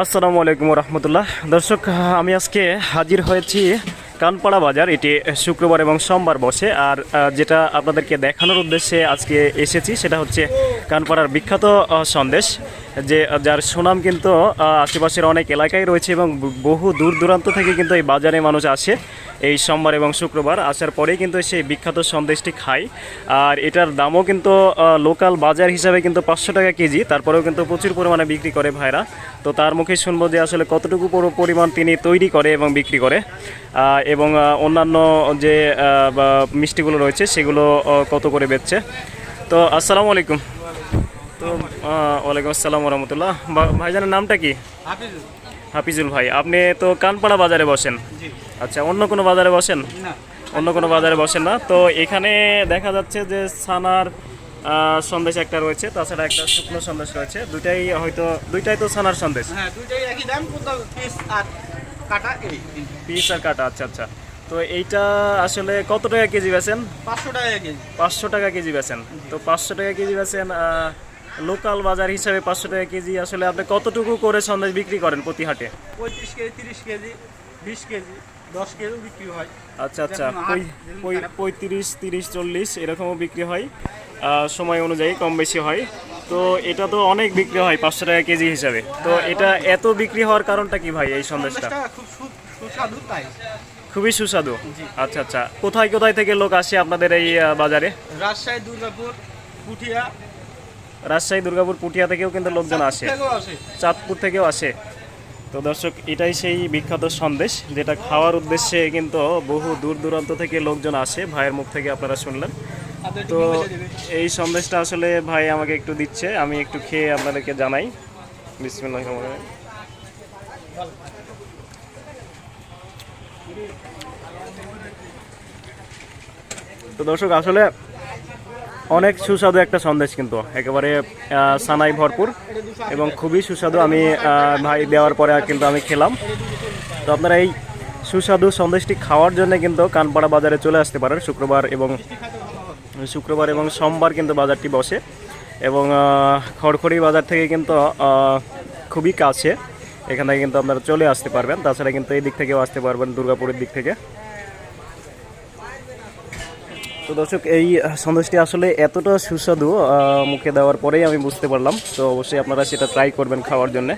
আসসালামু আলাইকুম রহমতুল্লাহ দর্শক, আমি আজকে হাজির হয়েছি কানপাড়া বাজার। এটি শুক্রবার এবং সোমবার বসে। আর যেটা আপনাদেরকে দেখানোর উদ্দেশ্যে আজকে এসেছি, সেটা হচ্ছে কানপাড়ার বিখ্যাত সন্দেশ। যে, যার সুনাম কিন্তু আশেপাশের অনেক এলাকায় রয়েছে এবং বহু দূর দূরান্ত থেকে কিন্তু এই বাজারে মানুষ আসে এই সোমবার এবং শুক্রবার। আসার পরেই কিন্তু সেই বিখ্যাত সন্দেশটি খায়। আর এটার দামও কিন্তু লোকাল বাজার হিসাবে কিন্তু পাঁচশো টাকা কেজি। তারপরেও কিন্তু প্রচুর পরিমাণে বিক্রি করে ভাইরা। তো তার মুখে শুনব যে আসলে কতটুকু পরিমাণ তিনি তৈরি করে এবং বিক্রি করে। এবং অন্যান্য যে মিষ্টিগুলো রয়েছে সেগুলো কত করে বেচছে। তো আসসালামু আলাইকুম। তো ওয়ালাইকুম আসসালাম রহমতুল্লাহ ভাইজানের নামটা কি? হাফিজুল। ভাই আপনি তো কানপাড়া বাজারে বসেন? আচ্ছা অন্য কোনো বাজারে বসেন? অন্য কোনো বাজারে বসেন না। তো এখানে দেখা যাচ্ছে যে ছানার সন্দেশ একটা রয়েছে তাছাড়া একটা শুকনো সন্দেশ রয়েছে। দুইটাই হয়তো দুইটাই তো ছানার সন্দেশ? হ্যাঁ দুইটাই একই দাম পিস আর কাটা এই পিস আর কাটা আচ্ছা আচ্ছা। তো এইটা আসলে কত টাকা কেজি বেছেন পাঁচশো টাকা কেজি। পাঁচশো টাকা কেজি বেছেন তো পাঁচশো টাকা কেজি বেছেন লোকাল বাজার হিসাবে পাঁচশো টাকা কেজি আসলে আপনি কতটুকু করে সন্দেশ বিক্রি করেন প্রতি হাটে? পঁয়ত্রিশ কেজি তিরিশ কেজি বিশ কেজি দশ কেজিও বিক্রি হয়। আচ্ছা আচ্ছা। পঁয়ত্রিশ তিরিশ চল্লিশ এরকমও বিক্রি হয়। সময় অনুযায়ী কম বেশি হয়। তো এটা তো অনেক বিক্রি হয় পাঁচশো টাকা কেজি হিসাবে। তো এটা এত বিক্রি হওয়ার কারণটা কি ভাই এই সন্দেশটা? সুস্বাদু তাই। খুবই সুস্বাদু। আচ্ছা আচ্ছা। কোথায় কোথায় থেকে লোক আসে আপনাদের এই বাজারে? রাজশাহী দুর্গাপুর পুঠিয়া রাজশাহী দুর্গাপুর পুটিয়া থেকেও কিন্তু লোকজন আসে। চাঁদপুর থেকেও আসে। তো দর্শক এটাই সেই বিখ্যাত সন্দেশ যেটা খাওয়ার উদ্দেশ্যে কিন্তু বহু দূর দূরান্ত থেকে লোকজন আসে। ভাইয়ের মুখ থেকে আপনারা শুনলেন। তো বেশি দেবে। এই সন্দেশটা আসলে ভাই আমাকে একটু দিচ্ছে। আমি একটু খেয়ে আপনাদেরকে জানাই। বিসমিল্লাহ তো দর্শক আসলে অনেক সুস্বাদু একটা সন্দেশ কিন্তু, একেবারে সানাই ভরপুর এবং খুবই সুস্বাদু। আমি ভাই দেওয়ার পরে কিন্তু আমি খেলাম। তো আপনারা এই সুস্বাদু সন্দেশটি খাওয়ার জন্য কিন্তু কানপাড়া বাজারে চলে আসতে পারেন। শুক্রবার এবং শুক্রবার এবং সোমবার কিন্তু বাজারটি বসে এবং খড়খড়ি বাজার থেকে কিন্তু খুবই কাছে। এখান থেকে কিন্তু আপনারা চলে আসতে পারবেন। তাছাড়া কিন্তু এই দিক থেকেও আসতে পারবেন, দুর্গাপুরের দিক থেকে। তো দর্শক, এই সন্দেশটি আসলে এতটা সুস্বাদু মুখে দেওয়ার পরেই আমি বুঝতে পারলাম। তো অবশ্যই আপনারা সেটা ট্রাই করবেন খাওয়ার জন্যে।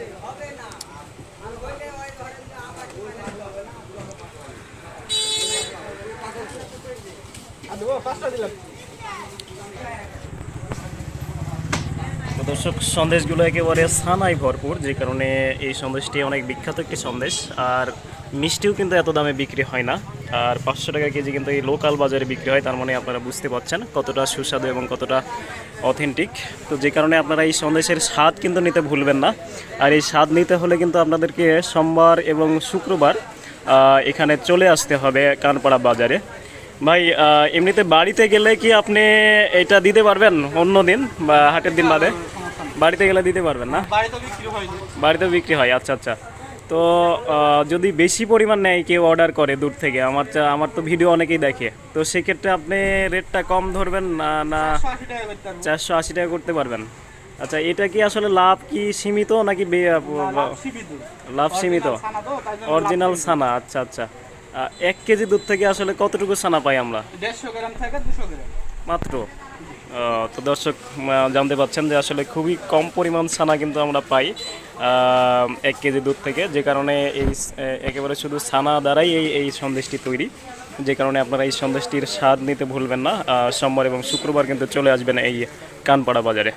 দর্শক, সন্দেশগুলো একেবারে ছানায় ভরপুর, যে কারণে এই সন্দেশটি অনেক বিখ্যাত একটি সন্দেশ। আর মিষ্টিও কিন্তু এত দামে বিক্রি হয় না। আর পাঁচশো টাকা কেজি কিন্তু এই লোকাল বাজারে বিক্রি হয় তার মানে আপনারা বুঝতে পারছেন কতটা সুস্বাদু এবং কতটা অথেন্টিক তো যে কারণে আপনারা এই সন্দেশের স্বাদ কিন্তু নিতে ভুলবেন না। আর এই স্বাদ নিতে হলে কিন্তু আপনাদেরকে সোমবার এবং শুক্রবার এখানে চলে আসতে হবে কানপাড়া বাজারে। ভাই এমনিতে বাড়িতে গেলে কি আপনি এটা দিতে পারবেন অন্য দিন বা হাটের দিন বাদে? বাড়িতে গেলে দিতে পারবেন না? বাড়িতে বাড়িতে বিক্রি হয় আচ্ছা আচ্ছা। তো যদি বেশি পরিমাণ নেয় কেউ অর্ডার করে দূর থেকে আমার আমার তো ভিডিও অনেকেই দেখে। তো সেক্ষেত্রে আপনি রেটটা কম ধরবেন না না চারশো আশি টাকা করতে পারবেন? আচ্ছা এটা কি আসলে লাভ কি সীমিত নাকি লাভ সীমিত। অরিজিনাল ছানা আচ্ছা আচ্ছা। এক কেজি দুধ থেকে আসলে কতটুকু ছানা পাই আমরা? দেড়শো গ্রাম থেকে দুশো গ্রাম। মাত্র? তো দর্শক জানতে পাচ্ছেন যে আসলে খুবই কম পরিমাণ ছানা কিন্তু আমরা পাই এক কেজি দুধ থেকে। যে কারণে এই একেবারে শুধু ছানা দ্বারাই এই এই সন্দেশটি তৈরি। যে কারণে আপনারা এই সন্দেশটির স্বাদ নিতে ভুলবেন না। সোমবার এবং শুক্রবার কিন্তু চলে আসবেন এই কানপাড়া বাজারে।